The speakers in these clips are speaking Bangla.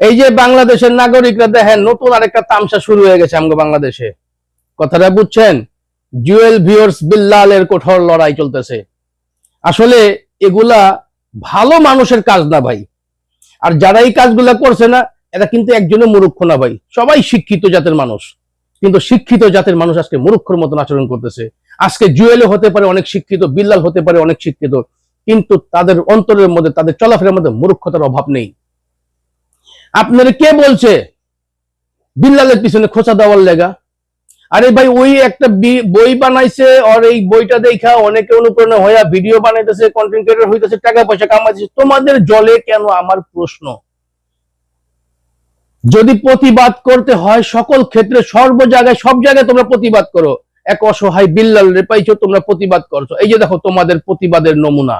এই যে বাংলাদেশের নাগরিকরা দেখেন, নতুন আরেকটা তামসা শুরু হয়ে গেছে আমাদের বাংলাদেশে। কথাটা বুঝছেন? জুয়েল ভিওর্স বিল্লালের কঠোর লড়াই চলতেছে। আসলে এগুলা ভালো মানুষের কাজ না ভাই। আর যারা এই কাজগুলা করছে না, এরা কিন্তু একজনের মূর্খ না ভাই। সবাই শিক্ষিত জাতের মানুষ। কিন্তু শিক্ষিত জাতের মানুষ আজকে মূর্খর মতন আচরণ করতেছে। আজকে জুয়েলও হতে পারে অনেক শিক্ষিত বিল্লাল হতে পারে অনেক শিক্ষিত। কিন্তু তাদের অন্তরের মধ্যে, তাদের চলাফেরার মধ্যে মূর্খতার অভাব নেই। আপনারা কে বলছে? বিল্লালের পিছনে খোঁচা দেওয়ার লেগা। আরে ভাই, ওই একটা বই বানাইছে, আর এই বইটা দেখা অনেকে অনুপ্রেরণা হইয়া ভিডিও বানাইতেছে কন্টেন্ট ক্রিয়েটর হইতেছে, টাকা পয়সা কামাইতেছে। তোমাদের জলে কেন আমার প্রশ্ন? যদি প্রতিবাদ করতে হয় সকল ক্ষেত্রে, সর্ব জায়গায়, সব জায়গায় তোমরা প্রতিবাদ করো। এক অসহায় বিল্লাল রে পাইছো, তোমরা প্রতিবাদ করছ। এই যে দেখো, তোমাদের প্রতিবাদের নমুনা।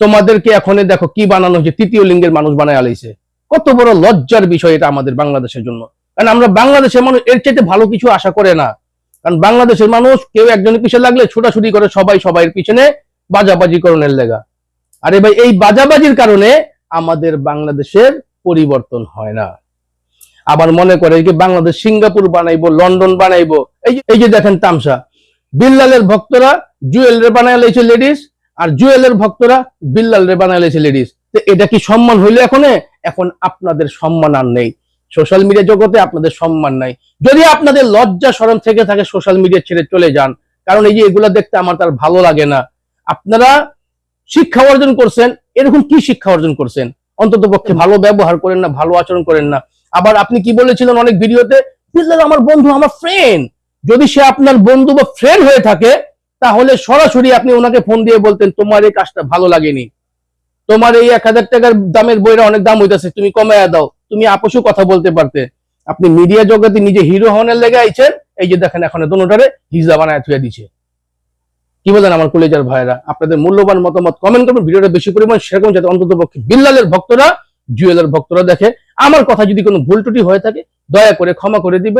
তোমাদেরকে এখন দেখো কি বানানো হয়েছে, তৃতীয় লিঙ্গের মানুষ বানায় আলাইছে। কত বড় লজ্জার বিষয় এটা আমাদের বাংলাদেশের জন্য। কারণ আমরা বাংলাদেশের মানুষ, এর চাইতে ভালো কিছু আশা করে না। কারণ বাংলাদেশের মানুষ কেউ একজনের পিছনে লাগলে ছোটাছুটি করে সবাই সবাইয়ের পিছনে বাজাবাজি করণের লেগা। আরে ভাই, এই বাজাবাজির কারণে আমাদের বাংলাদেশের পরিবর্তন হয় না। আবার মনে করে যে বাংলাদেশ সিঙ্গাপুর বানাইবো, লন্ডন বানাইবো। এই যে- এই যে দেখেন তামসা, বিল্লালের ভক্তরা জুয়েলের বানায় লাইছে লেডিস, আর জুয়েলের ভক্তরা বিল্লালের বানায় লাইছে লেডিস। এটা কি সম্মান হইল এখন? এখন আপনাদের সম্মান আর নেই। সোশ্যাল মিডিয়া জগতে আপনাদের সম্মান নাই। যদি আপনাদের লজ্জা শরম থেকে থাকে সোশ্যাল মিডিয়া ছেড়ে চলে যান, কারণ এই যে এগুলা দেখতে আমার তার ভালো লাগে না। আপনারা শিক্ষা অর্জন করছেন, এরকম কি শিক্ষা অর্জন করছেন? অন্তত পক্ষে ভালো ব্যবহার করেন না, ভালো আচরণ করেন না। আবার আপনি কি বলেছিলেন অনেক ভিডিওতে? আমার বন্ধু, আমার ফ্রেন্ড যদি সে আপনার বন্ধু বা ফ্রেন্ড হয়ে থাকে, তাহলে সরাসরি আপনি ওনাকে ফোন দিয়ে বলতেন, তোমার এই কাজটা ভালো লাগেনি। তোমার এই এক হাজার টাকার দামের বইটা অনেক দাম হইতাছে, তুমি কমায়া দাও। তুমি আপসও কথা বলতে পারতে। আপনি মিডিয়া জগতে নিজে হিরো হনের লেগে আইছেন, এই যে দেখেন এখন দোনোটারে হিজা বানায় থুয়ে দিছে। কি বলেন আমার কলেজার ভাইরা আপনাদের মূল্যবান মতামত কমেন্ট করবেন, ভিডিওটা বেশি পরিমাণ সেরকম যাতে অন্তত পক্ষে বিল্লালের ভক্তরা, জুয়েলের ভক্তরা দেখে। আমার কথা যদি কোনো ভুল ত্রুটি হয়ে থাকে, দয়া করে ক্ষমা করে দিবেন।